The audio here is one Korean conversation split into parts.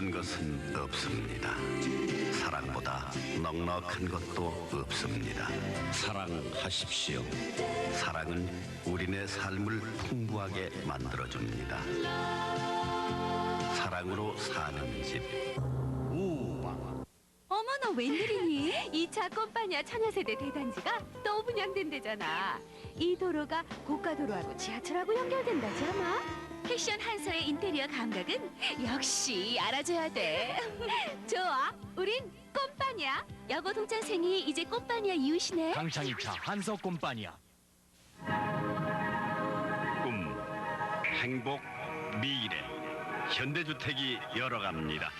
기쁜 것은 없습니다. 사랑보다 넉넉한 것도 없습니다. 사랑하십시오. 사랑은 우리네 삶을 풍부하게 만들어줍니다. 사랑으로 사는 집. 어머나 웬일이니? 2차 꼼파니아 처녀세대 대단지가 또 분양된대잖아. 이 도로가 고가도로하고 지하철하고 연결된다지 아마? 패션 한서의 인테리어 감각은 역시 알아줘야 돼. 좋아, 우린 꼼파니아. 여고 동창생이 이제 꼼파니아 이웃이네. 강창이차 한석 꼼빠니야 꿈, 행복, 미래. 현대주택이 열어갑니다.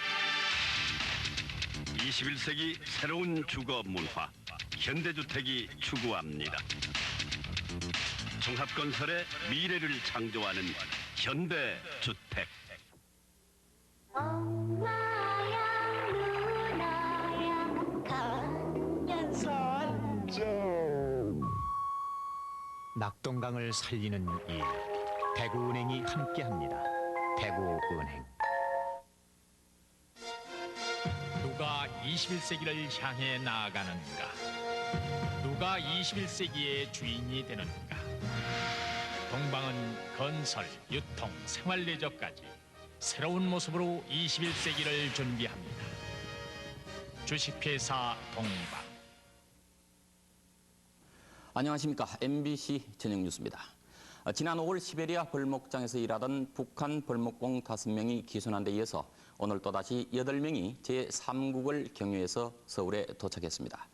21세기 새로운 주거 문화. 현대주택이 추구합니다. 종합건설의 미래를 창조하는 현대 주택. 엄마야 누나야 가면서 낙동강을 살리는 일 대구은행이 함께합니다. 대구은행. 누가 21세기를 향해 나아가는가? 누가 21세기의 주인이 되는가 동방은 건설, 유통, 생활레저까지 새로운 모습으로 21세기를 준비합니다 주식회사 동방 안녕하십니까 MBC 저녁 뉴스입니다. 어, 지난 5월 시베리아 벌목장에서 일하던 북한 벌목공 5명이 기소한 데 이어서 오늘 또다시 8명이 제3국을 경유해서 서울에 도착했습니다.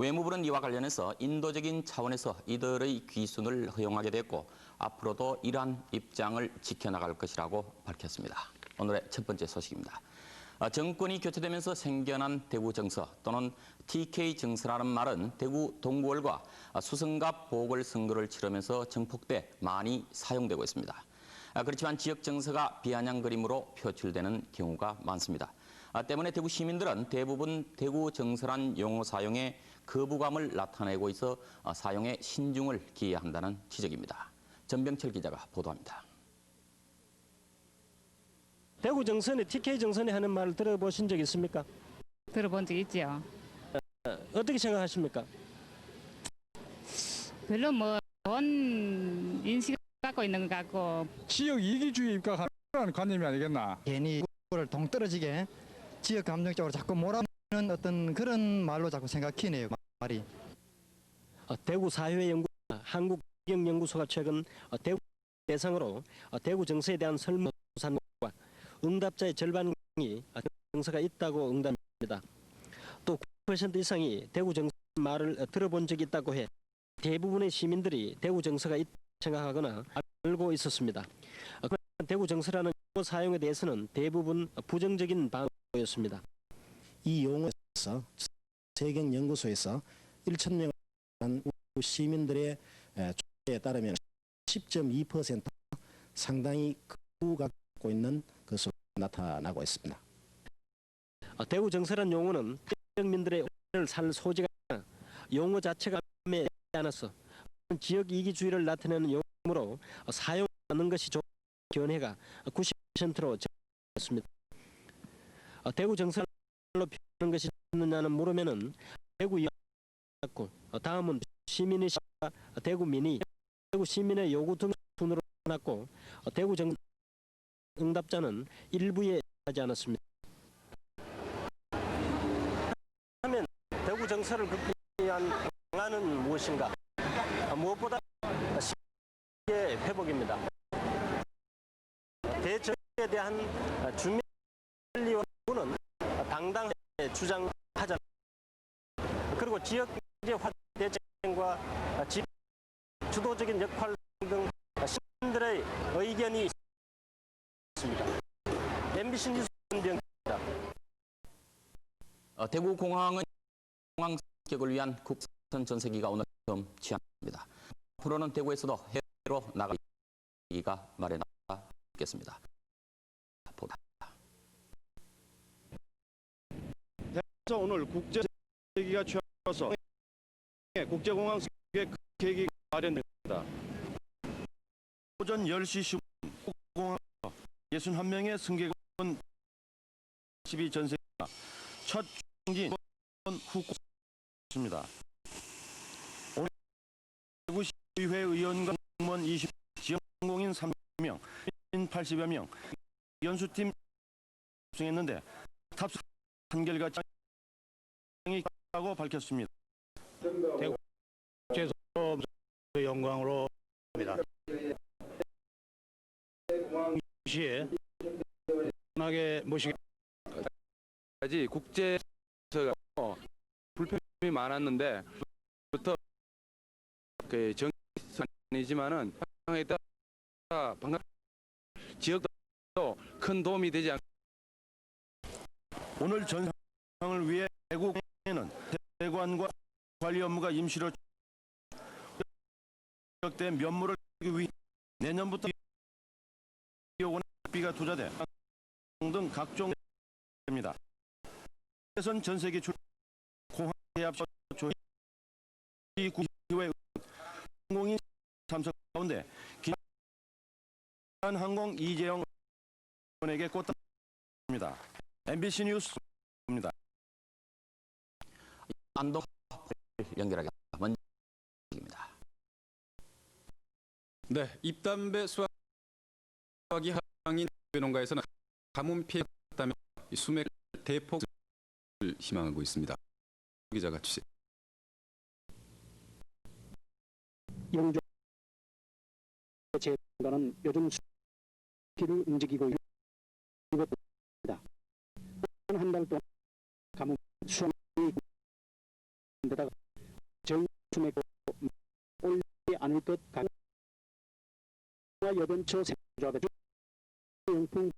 외무부는 이와 관련해서 인도적인 차원에서 이들의 귀순을 허용하게 됐고 앞으로도 이러한 입장을 지켜나갈 것이라고 밝혔습니다. 오늘의 첫 번째 소식입니다. 아, 정권이 교체되면서 생겨난 대구 정서 또는 TK 정서라는 말은 대구 동구월과 아, 수성갑 보궐선거를 치르면서 정폭돼 많이 사용되고 있습니다. 아, 그렇지만 지역 정서가 비아냥거림으로 표출되는 경우가 많습니다. 아, 때문에 대구 시민들은 대부분 대구 정서란 용어 사용에 거부감을 나타내고 있어 아, 사용에 신중을 기해야 한다는 지적입니다. 전병철 기자가 보도합니다. 대구 정선에 TK 정선에 하는 말을 들어보신 적 있습니까? 들어본 적 있죠. 어떻게 생각하십니까? 별로 뭐 좋은 인식을 갖고 있는 것 같고 지역 이기주의 입각하는 관념이 아니겠나. 괜히 를 동떨어지게 지역 감정적으로 자꾸 몰아넣는 어떤 그런 말로 자꾸 생각해내요 말이. 어, 대구 사회연구 한국경연구소가 최근 어, 대구 대상으로 어, 대구 정서에 대한 설문조사과 응답자의 절반이 어, 정서가 있다고 응답합니다. 또 9% 이상이 대구 정서 말을 어, 들어본 적이 있다고 해 대부분의 시민들이 대구 정서가 있다고 생각하거나 알고 있었습니다. 대구 정서라는 용어 사용에 대해서는 대부분 부정적인 반응이었습니다. 이 용어에서 세경 연구소에서 1천 명을 한 시민들의 에, 조사에 따르면 10.2% 상당히 그 갖고 있는 것으로 나타나고 있습니다. 어, 대구 정서란 용어는 오해를 살 있으나 용어 자체가 에 않았어 지역 이기주의를 나타내는 용어로 어, 사용하는 것이 좋은 견해가 90%로 적었습니다. 어, 대구 표현 하는 것이 좋느냐는 물으면은 대구 이고 다음은 시민의 시와 대구민이 대구 시민의 요구 등 순으로 나왔고 어, 대구 정 응답자는 일부에 하지 않았습니다. 하면 대구 정서를 극복하기 위한 방안은 무엇인가? 아, 무엇보다 시의 회복입니다. 대정에 대한 아, 주민 권리와 는 당당하게 주장하자. 그리고 지역의 확 대책과 아, 지 주도적인 역할 등 시민들의 의견이 있습니다. MBC 뉴스 변병입니다. 어, 대구 공항은 공항 격을 위한 국선 전세기가 오늘 처음 취합니다. 앞으로는 대구에서도 해외로 나가기가 마련하겠습니다. 오늘 국제기가 취하면서 국제공항 승객 계획이 마련됩니다. 오전 10시 10분 공항에서 61명의 승객은 12 전세기가 첫 중진 후입니다 오늘 대구 시의회 의원과 공무원 20, 지역 공인 3명, 80여 명, 연수팀 탑승했는데 탑승 한결같이 하고 밝혔습니다. 영광으로 합니다. 시에 편하게 까지 국제에서 불편이 많았는데 부터 그 정이지만은 방에 따라 방금 지역도 큰 도움이 되지 않. 오늘 전상을 위해 대구에 는 대관과 관리 업무가 임시로 지역된 면모를 위해 내년부터 비가 투자돼 등 각종 됩니다. 대선 전세기 출 공항 대합 조이 구의회 공인 참석 가운데 기안 항공 이재영 의원에게 꽃다입니다. MBC 뉴스입니다. 안동 연결하겠습니다. 먼저 입니다. 네, 입담배 수확이 항인 농가에서는 가뭄 피해 때문에 수맥 대폭을 희망하고 있습니다. 기자가 취재. 영주 제가는 요즘 수기를 움직이고 있습니다. 한 달 동안 가뭄 수확이 데다가 정수맥도 올리지 않을 듯 가와 여변초 생조합의 용품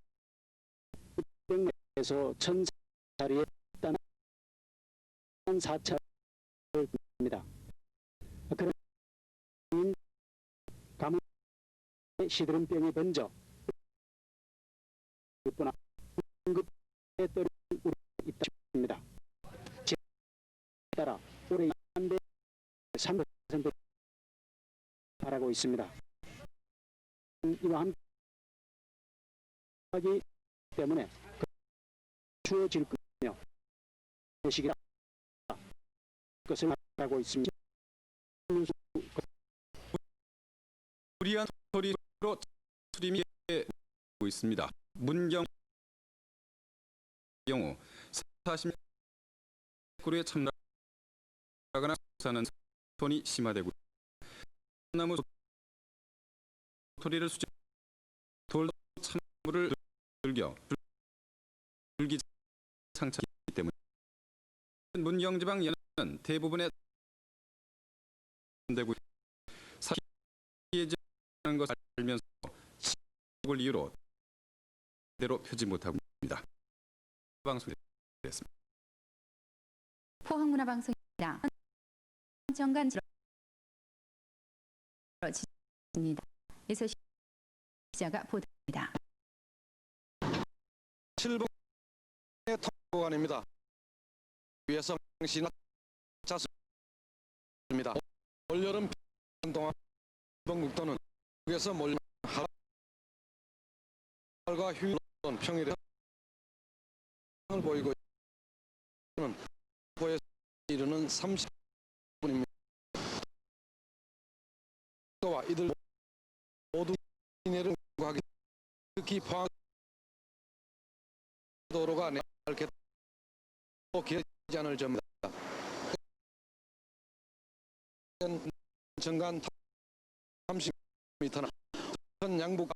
백에서 천 자리에 따른 사찰입니다. 그런 가뭄 시드름병이 번져 뿐아 응급에 떨어진 우리 입다입니다. 따라 올해 한대 3% 있습니다. 이와 함께 때문에 추워질 거며 시기라 것을 바라고 있습니다. 불이한 소리로 수림이 되고 있습니다. 문경 경우 40 그루에 참나가나 사는 손이 심화되고 나무 소리를 수집 돌 참물을 즐겨 줄기 창차기 때문에 문경지방 연은 대부분의 되고 사기해지는 것을 알면서 시국을 이유로 대로 못하고 있습니다. 방송됐습니다. 포항문화 방송입니다. 정관 지입니다. 에서 기자가 보도합니다. 7번의 통보관입니다. 위에서 신화 자수입니다. 올여름 동안 번국도는 북에서 몰려 하루가 휴일은 평일에 을 보이고 있는 보에 이르는 30분입니다. 와 이들 이내를 하기 특히 포항 도로가 길지 않을 점입니다. 정간 30m나 전 양부가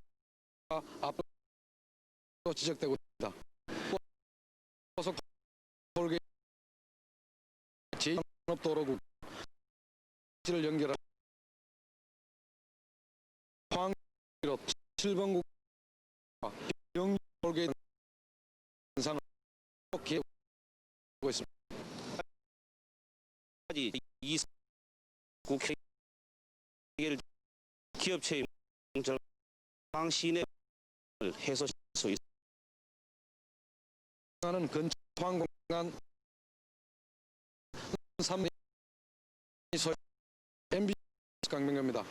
앞으로 지적되고 있습니다. 고속 톨게 제3업도로국 를 연결한 포항 로 7번국 영 톨게 현상을 기획하고 있습니다. 이 국회를 기업체의 방시내 해소할 수 있. 하는 근처 포항공간 3 소유 MB 강명입니다.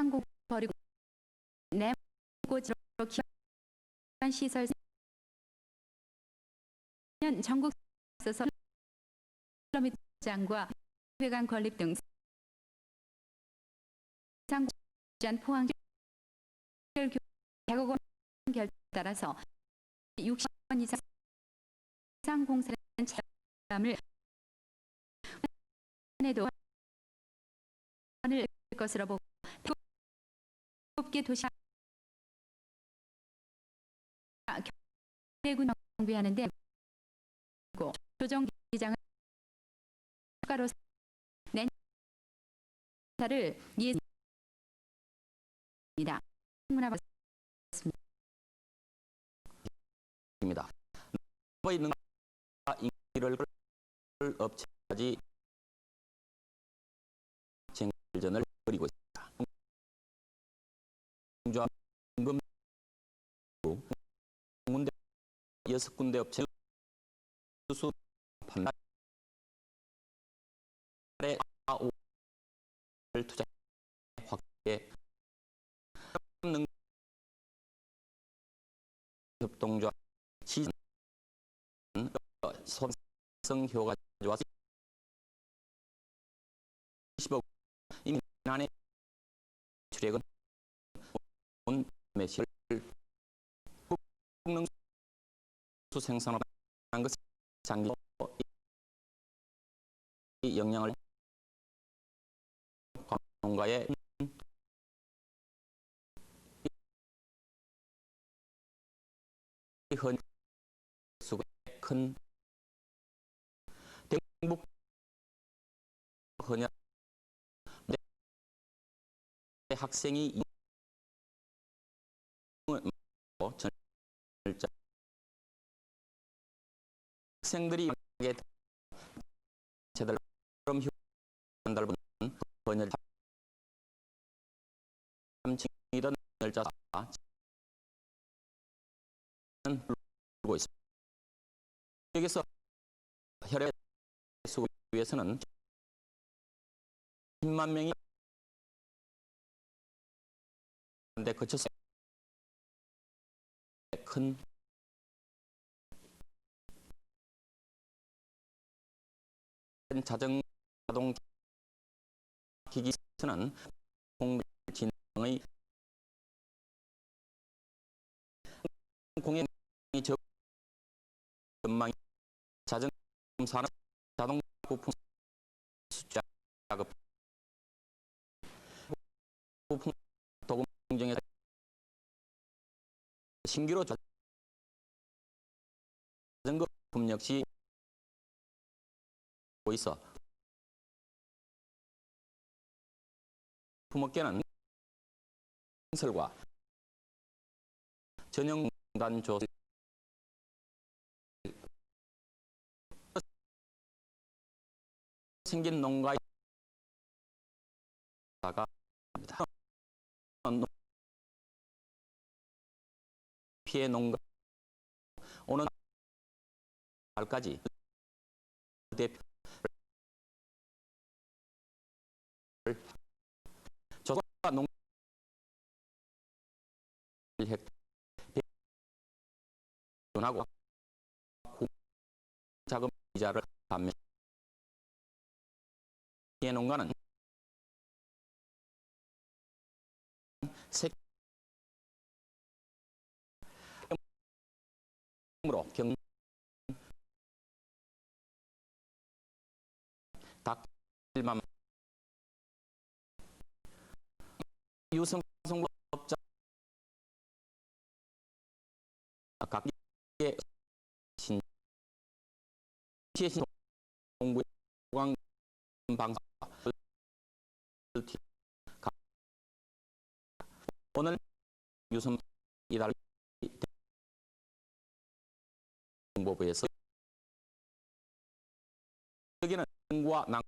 한국 버리고 내고지로 시설 년 전국 있어서 킬로미터장과 회관 건립 등 상장 포항 100억 원결 따라서 60원 이상 이상 공사는 체감을 해도 원을 것으로 보고 개 도시 대군 정비하는데 조정 기장을 추가로 낸 사를 예입니다. 문화부 입니다. 뭐 있는 인기를 업체까지 쟁전을 벌이고 있습니다. 공주와 금 군대 여섯 군데 업체 수수 판단에 아오를 투자 확대 능 협동조합 시즌 손성 효과 좋아서 20억 인안에 출액은 온 매실 국능 수 생산을 한 것은 장기 이 영향을 농가의 헌 수가 큰 대북 헌야 학생이 절자 학생들이 제들 그럼 휴한달 번열 삼층이던 열자 불고 있습니다. 여기서 혈액 수 위해서는 10만 명이 데 거쳐서 큰 자정 자동 기기는 공진의 공연이 적 전망 자정 산업 자동 부품 숫자 작업 부품 도금 공정에 신규로 자전거 부품 역시 고 있어 부목계는 설과 전용단 조 생긴 농가가 합니다. 피해 농가 오는 날까지 대표 조선과 농 하고 자금 이자를 감면 피해 농가는 색 으로 경 닭일만 유성 성업자 각의 신 시신 공부 공항 방사 오늘 유선 이달 정보부에서 여기는 과 낭